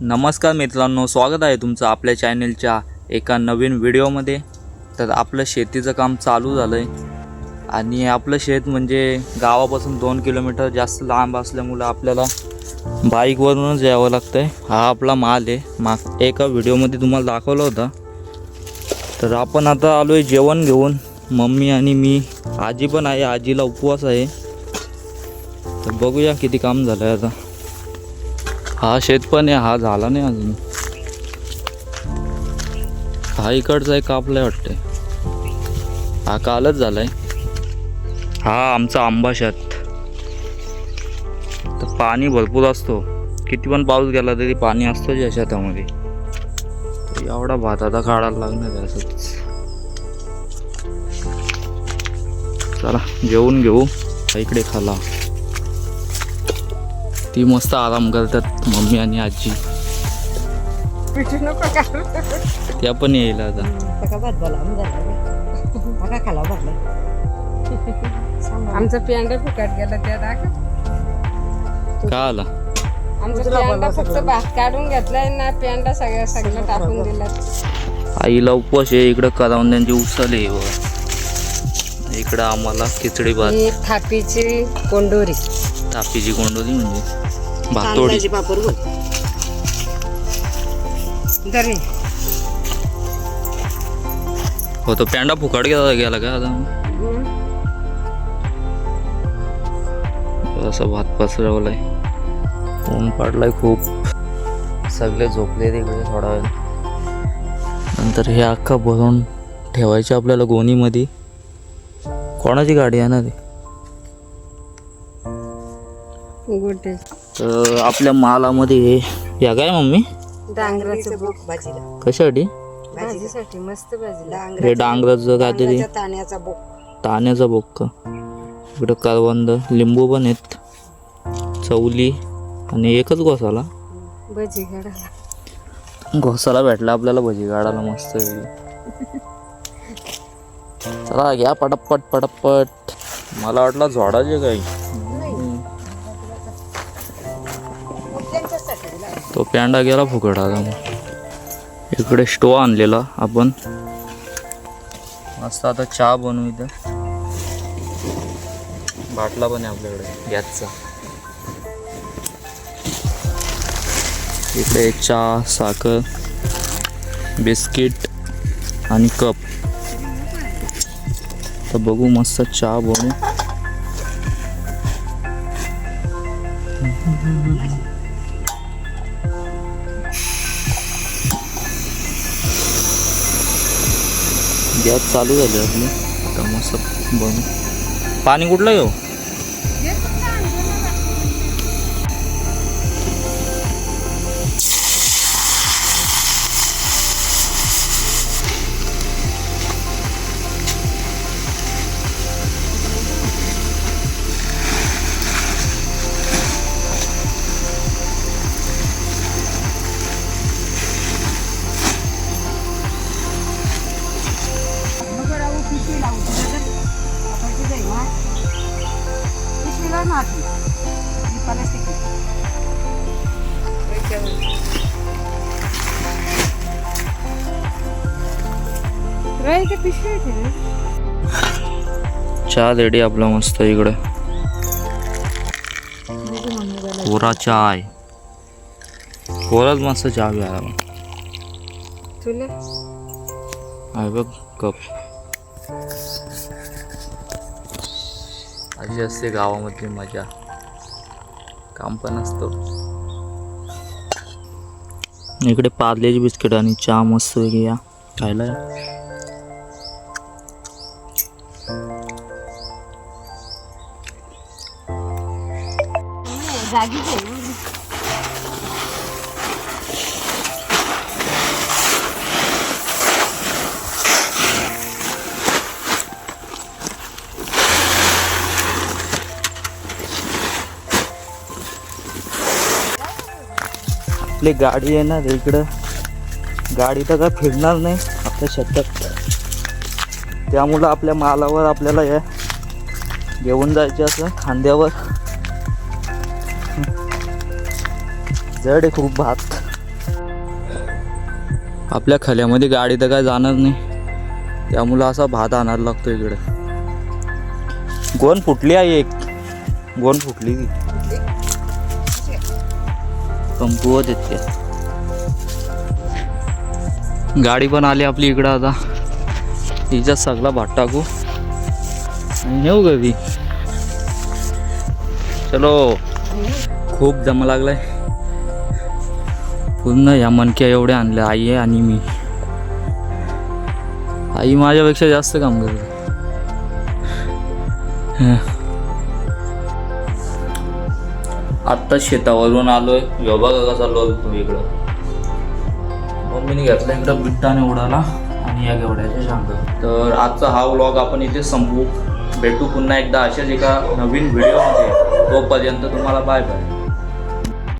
नमस्कार मित्रांनो स्वागत आहे तुमचं आपल्या चॅनेलच्या एका नवीन व्हिडिओमध्ये. तर आपलं शेतीचं काम चालू झालं आहे आणि आपलं शेत म्हणजे गावापासून दोन किलोमीटर जास्त लांब असल्यामुळं आपल्याला बाईकवरूनच यावं लागतं आहे हा आपला माल आहे. माग एका व्हिडिओमध्ये तुम्हाला दाखवला होता. तर आपण आता आलो आहे जेवण घेऊन. मम्मी आणि मी आजी पण आहे आजीला उपवास आहे. तर बघूया किती काम झालं आहे आता. हा शेत पण आहे हा झाला नाही अजून. हा इकडचा आहे कापलाय वाटते हा कालच झालाय. हा आमचा आंबा शेत. तर पाणी भरपूर असतो. किती पण पाऊस गेला तरी पाणी असतो या शेतामध्ये. एवढा भात आता काढायला लागणार आहे असंच. चला जेवून घेऊ. इकडे खाला. ती मस्त आराम करतात मम्मी आणि आजी. त्या पण येईल आता. आमचं पेंडा फुकट गेला त्या दाखव. का आला? आमचं पेंडा फक्त भात काढून घेतलाय ना पेंडा सगळं सगळं टाकून दिला. आईला उपवास आहे इकडं करावून त्यांची उचल. इकडं आम्हाला खिचडी भात. थापीची कोंडोरी. तापीची कोंडोली म्हणजे भातोडी. पापड हो तो पेंडा फुकट गेला गेला का आता? असं भात पसरवलाय. ऊन पडलाय खूप. सगळे झोपले तिकडे थोडा वेळ. नंतर हे अख्खा भरून ठेवायचे आपल्याला गोणीमध्ये. कोणाची गाडी आहे ना ती? गोटे तर आपल्या मालामध्ये हे या काय मम्मी? डांगराचं बुक भाजीला. कशासाठी? भाजीसाठी मस्त भाजीला हे डांगराचं काहीतरी ताण्याचा बुक ताण्याचा बोक्का इकडं करवंद लिंबू पण आहेत. चवली आणि एकच घोसाला. भजी काढायला. घोसाला भेटला आपल्याला भजी काढायला मस्त चला घ्या पटप्पट पटप्पट मला वाटलं झोडाचे काही. तो पॅन्डा गेला फुकट आता मग. इकडे स्टो आणलेला आपण. मस्त आता चहा बनवू इथं. बाटला पण आहे आपल्याकडे गॅसचा. इकडे चहा साखर बिस्किट आणि कप. तर बघू मस्त चहा बनवू. गॅस चालू झाली आपली आता मस्त बनवू पाणी कुठलं घेऊ? चहा रेडी आपला मस्त इकडे. कोरा आहे कोराच मस्त चहा घ्यायला मग. तुला? आहे बघ कप. अशी असते गावामधली मजा. काम पण असतो. इकडे पार्लेची बिस्किट आणि चहा मस्त वेगळी या. खायला या. आपली गाडी येणार इकडं. गाडी तर काय फिरणार नाही आपल्या शेतात. त्यामुळं आपल्या मालावर आपल्याला या घेऊन जायचे असं खांद्यावर. जड आहे खूप भात. आपल्या खल्यामध्ये गाडी तर काय जाणार नाही. त्यामुळं असा भात आणायला लागतो इकडे. गोन फुटली आहे एक. गोन फुटली. ती कमकुवत येते गाडी पण आली आपली इकडं आता. हिच्यात सगळा भात टाकू. आणि नेऊ गी चलो. खूप जमा लागलाय. पूर्ण या मनक्या एवढ्या आणल्या आई आहे आणि मी. आई माझ्यापेक्षा जास्त काम करते. आत्ताच शेतावरून आलोय. योबा का कसा तू इकडं. मम्मीने घेतला इकडं बिट्टाने उडाला आणि या गेवड्याच्या शांग तर आजचा हा व्लॉग आपण इथे संपवू. भेटू पुन्हा एकदा अशाच एका नवीन व्हिडिओमध्ये. तोपर्यंत तुम्हाला बाय बाय.